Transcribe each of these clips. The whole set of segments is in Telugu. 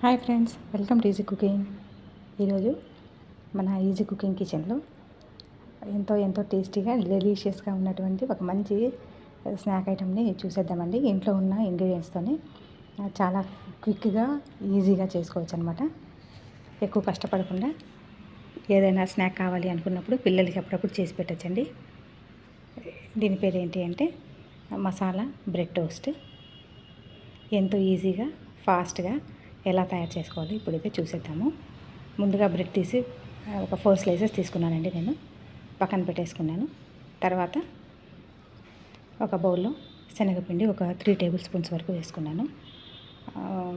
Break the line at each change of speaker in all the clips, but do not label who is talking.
Hi friends welcome to easy cooking. ఈరోజు మన ఈజీ కుకింగ్ కిచెన్లో ఎంతో ఎంతో టేస్టీగా డెలీషియస్గా ఉన్నటువంటి ఒక మంచి స్నాక్ ఐటమ్ని చూసేద్దామండి. ఇంట్లో ఉన్న ఇంగ్రీడియంట్స్తోని చాలా క్విక్గా ఈజీగా చేసుకోవచ్చు అనమాట ఎక్కువ కష్టపడకుండా ఏదైనా స్నాక్ కావాలి అనుకున్నప్పుడు పిల్లలకి అప్పుడప్పుడు చేసి పెట్టచ్చండి. దీని పేరు ఏంటి అంటే మసాలా బ్రెడ్ టోస్ట్. ఎంతో ఈజీగా ఫాస్ట్గా ఎలా తయారు చేసుకోవాలి ఇప్పుడైతే చూసేద్దాము. ముందుగా బ్రెడ్ తీసి ఒక ఫోర్ స్లైసెస్ తీసుకున్నానండి నేను. పక్కన పెట్టేసుకున్నాను. తర్వాత ఒక బౌల్లో శనగపిండి ఒక త్రీ టేబుల్ స్పూన్స్ వరకు వేసుకున్నాను.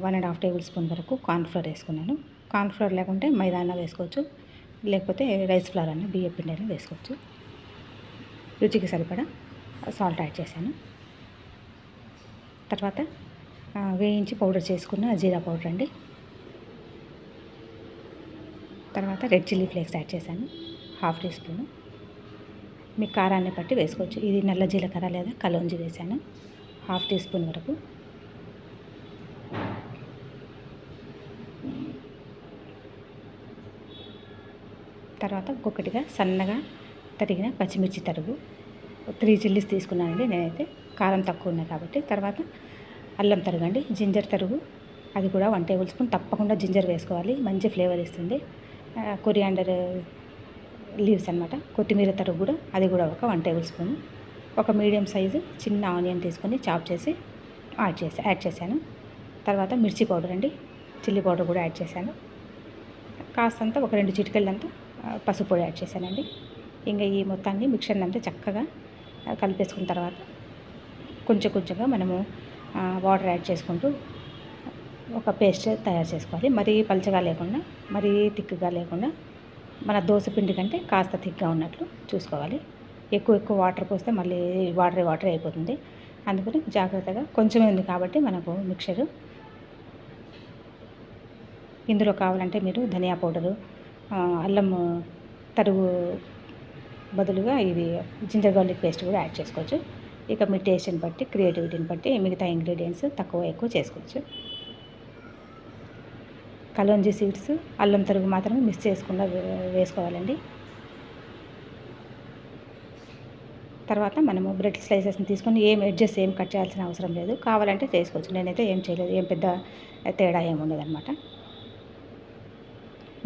One and half tablespoon వరకు కార్న్ఫ్లోర్ వేసుకున్నాను. కార్న్ఫ్లోర్ లేకుంటే మైదానా వేసుకోవచ్చు. లేకపోతే రైస్ ఫ్లవర్ అన్న బియ్య పిండి అయినా వేసుకోవచ్చు. రుచికి సరిపడా సాల్ట్ యాడ్ చేశాను. తర్వాత వేయించి పౌడర్ చేసుకున్న జీరా పౌడర్ అండి. తర్వాత రెడ్ చిల్లీ ఫ్లేక్స్ యాడ్ చేశాను హాఫ్ టీ స్పూన్. మీ కారాన్ని బట్టి వేసుకోవచ్చు. ఇది నల్ల జీలకర్ర లేదా కలోంజి వేశాను హాఫ్ టీ స్పూన్ వరకు. తర్వాత ఒక్కొక్కటిగా సన్నగా తరిగిన పచ్చిమిర్చి తరుగు. త్రీ చిల్లీస్ తీసుకున్నానండి నేనైతే. కారం తక్కువ ఉన్నాయి కాబట్టి. తర్వాత అల్లం తరుగండి జింజర్ తరుగు. అది కూడా వన్ టేబుల్ స్పూన్. తప్పకుండా జింజర్ వేసుకోవాలి. మంచి ఫ్లేవర్ ఇస్తుంది. కొరియాండర్ లీవ్స్ అనమాట కొత్తిమీర తరుగు కూడా అది కూడా ఒక వన్ టేబుల్ స్పూన్. ఒక మీడియం సైజు చిన్న ఆనియన్ తీసుకొని చాప్ చేసి యాడ్ చేసి యాడ్ చేశాను. తర్వాత మిర్చి పౌడర్ అండి చిల్లీ పౌడర్ కూడా యాడ్ చేశాను. కాస్తంత ఒక రెండు చిటికెళ్ళంతా పసుపు పొడి యాడ్ చేశానండి. ఇంకా ఈ మొత్తాన్ని మిక్సర్ని అంతా చక్కగా కలిపేసుకున్న తర్వాత కొంచెం కొంచెంగా మనము వాటర్ యాడ్ చేసుకుంటూ ఒక పేస్ట్ తయారు చేసుకోవాలి. మరీ పలచగా లేకుండా మరీ థిక్గా లేకుండా మన దోశ పిండి కంటే కాస్త థిక్గా ఉన్నట్లు చూసుకోవాలి. ఎక్కువ ఎక్కువ వాటర్ పోస్తే మళ్ళీ వాటర్ వాటర్ అయిపోతుంది. అందుకని జాగ్రత్తగా కొంచెమే ఉంది కాబట్టి మనకు మిక్చరు ఇందులో కావాలంటే మీరు ధనియా పౌడరు అల్లం తరుగు బదులుగా ఇది జింజర్ గార్లిక్ పేస్ట్ కూడా యాడ్ చేసుకోవచ్చు. ఇక మీ టేస్ట్ని బట్టి క్రియేటివిటీని బట్టి మిగతా ఇంగ్రీడియంట్స్ తక్కువ ఎక్కువ చేసుకోవచ్చు. కలోంజీ సీడ్స్ అల్లం తరుగు మాత్రమే మిక్స్ చేసుకుండా వేసుకోవాలండి. తర్వాత మనము బ్రెడ్ స్లైసెస్ని తీసుకొని ఏం ఎడ్జెస్ ఏం కట్ చేయాల్సిన అవసరం లేదు. కావాలంటే చేసుకోవచ్చు. నేనైతే ఏం చేయలేదు. ఏం పెద్ద తేడా ఏమి ఉండదు అనమాట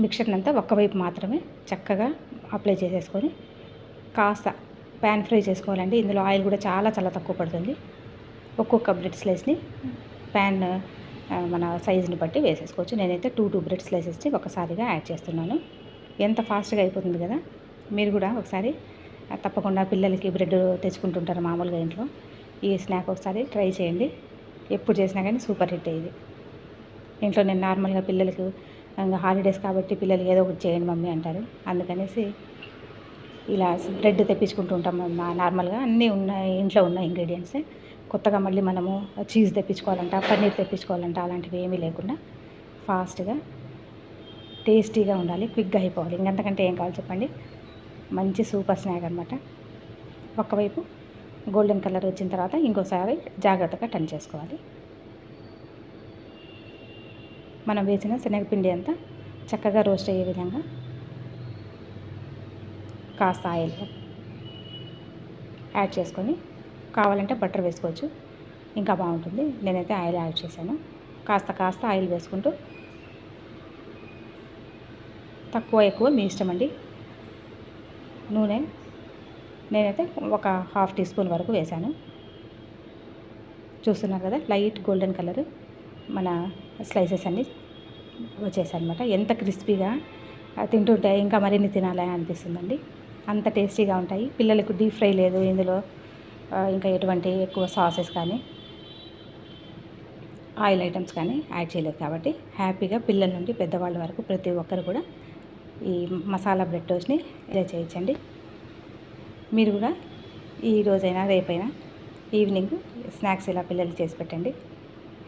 మిక్చర్ని అంతా ఒక్కవైపు మాత్రమే చక్కగా అప్లై చేసేసుకొని కాస్త ప్యాన్ ఫ్రై చేసుకోవాలండి. ఇందులో ఆయిల్ కూడా చాలా చాలా తక్కువ పడుతుంది. ఒక్కొక్క బ్రెడ్ స్లైస్ని ప్యాన్ మన సైజుని బట్టి వేసేసుకోవచ్చు. నేనైతే టూ టూ బ్రెడ్ స్లైసెస్ని ఒకసారిగా యాడ్ చేస్తున్నాను. ఎంత ఫాస్ట్గా అయిపోతుంది కదా మీరు కూడా ఒకసారి తప్పకుండా పిల్లలకి బ్రెడ్ తెచ్చుకుంటుంటారు మామూలుగా ఇంట్లో. ఈ స్నాక్ ఒకసారి ట్రై చేయండి. ఎప్పుడు చేసినా కానీ సూపర్ హిట్ అయ్యేది ఇంట్లో నేను నార్మల్గా పిల్లలకు హాలిడేస్ కాబట్టి పిల్లలు ఏదో ఒకటి చేయండి మమ్మీ అంటారు. అందుకనేసి ఇలా బ్రెడ్ తెప్పించుకుంటూ ఉంటాం నార్మల్గా. అన్నీ ఉన్నాయి ఇంట్లో ఉన్న ఇంగ్రీడియంట్సే. కొత్తగా మళ్ళీ మనము చీజ్ తెప్పించుకోవాలంట పన్నీర్ తెప్పించుకోవాలంట అలాంటివి ఏమీ లేకుండా ఫాస్ట్గా టేస్టీగా ఉండాలి క్విక్గా అయిపోవాలి. ఇంకంతకంటే ఏం కావాలి చెప్పండి? మంచి సూపర్ స్నాక్ అనమాట ఒకవైపు గోల్డెన్ కలర్ వచ్చిన తర్వాత ఇంకోసారి జాగ్రత్తగా టర్న్ చేసుకోవాలి. మనం వేసిన శనగపిండి అంతా చక్కగా రోస్ట్ అయ్యే విధంగా కాస్త ఆయిల్ యాడ్ చేసుకొని కావాలంటే బటర్ వేసుకోవచ్చు. ఇంకా బాగుంటుంది. నేనైతే ఆయిల్ యాడ్ చేశాను. కాస్త కాస్త ఆయిల్ వేసుకుంటూ తక్కువ ఎక్కువ మీ ఇష్టం అండి. నూనె నేనైతే ఒక హాఫ్ టీ స్పూన్ వరకు వేశాను. చూస్తున్నారు కదా లైట్ గోల్డెన్ కలర్ మన స్లైసెస్ అన్నీ వచ్చేసాయి అనమాట ఎంత క్రిస్పీగా తింటుంటే ఇంకా మరిన్ని తినాలని అనిపిస్తుందండి. అంత టేస్టీగా ఉంటాయి. పిల్లలకు డీప్ ఫ్రై లేదు ఇందులో. ఇంకా ఎటువంటి ఎక్కువ సాసెస్ కానీ ఆయిల్ ఐటమ్స్ కానీ యాడ్ చేయలేదు కాబట్టి హ్యాపీగా పిల్లల నుండి పెద్దవాళ్ళ వరకు ప్రతి ఒక్కరు కూడా ఈ మసాలా బ్రెడ్ టోస్ట్ని ఎంజాయ్ చేయించండి మీరు కూడా ఈ రోజైనా రేపైనా ఈవినింగ్ స్నాక్స్ ఇలా పిల్లలు చేసి పెట్టండి.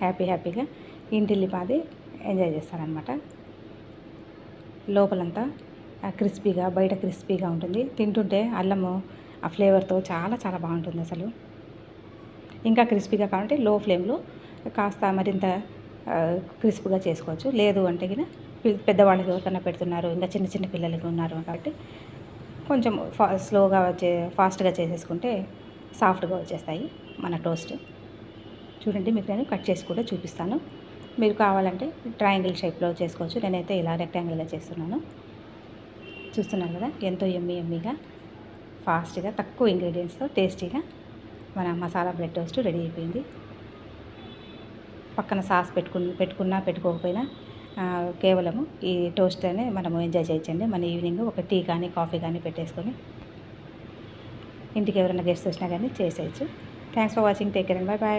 హ్యాపీ హ్యాపీగా ఇంటిల్లి పాది ఎంజాయ్ చేస్తారనమాట లోపలంతా క్రిస్పీగా బయట క్రిస్పీగా ఉంటుంది. తింటుంటే అల్లము ఆ ఫ్లేవర్తో చాలా చాలా బాగుంటుంది అసలు. ఇంకా క్రిస్పీగా కావాలంటే లో ఫ్లేమ్లో కాస్త మరింత క్రిస్ప్గా చేసుకోవచ్చు. లేదు అంటే కింద పెద్దవాళ్ళకి ఎవరికైనా పెడుతున్నారు ఇంకా చిన్న చిన్న పిల్లలకి ఉన్నారు కాబట్టి కొంచెం ఫా స్లోగా వచ్చే ఫాస్ట్గా చేసేసుకుంటే సాఫ్ట్గా వచ్చేస్తాయి మన టోస్ట్. చూడండి మీకు నేను కట్ చేసి కూడా చూపిస్తాను. మీరు కావాలంటే ట్రయాంగిల్ షేప్లో చేసుకోవచ్చు. నేనైతే ఇలా రెక్టాంగిల్గా చేస్తున్నాను. చూస్తున్నారు కదా ఎంతో ఎమ్మి ఎమ్మిగా ఫాస్ట్గా తక్కువ ఇంగ్రీడియంట్స్తో టేస్టీగా మన మసాలా బ్రెడ్ టోస్ట్ రెడీ అయిపోయింది. పక్కన సాస్ పెట్టుకుని పెట్టుకున్నా పెట్టుకోకపోయినా కేవలము ఈ టోస్ట్ అనే మనము ఎంజాయ్ చేయొచ్చండి. మన ఈవినింగ్ ఒక టీ కానీ కాఫీ కానీ పెట్టేసుకొని ఇంటికి ఎవరైనా గెస్ట్ వచ్చినా కానీ చేసేయచ్చు. Thanks for watching. Take care and bye bye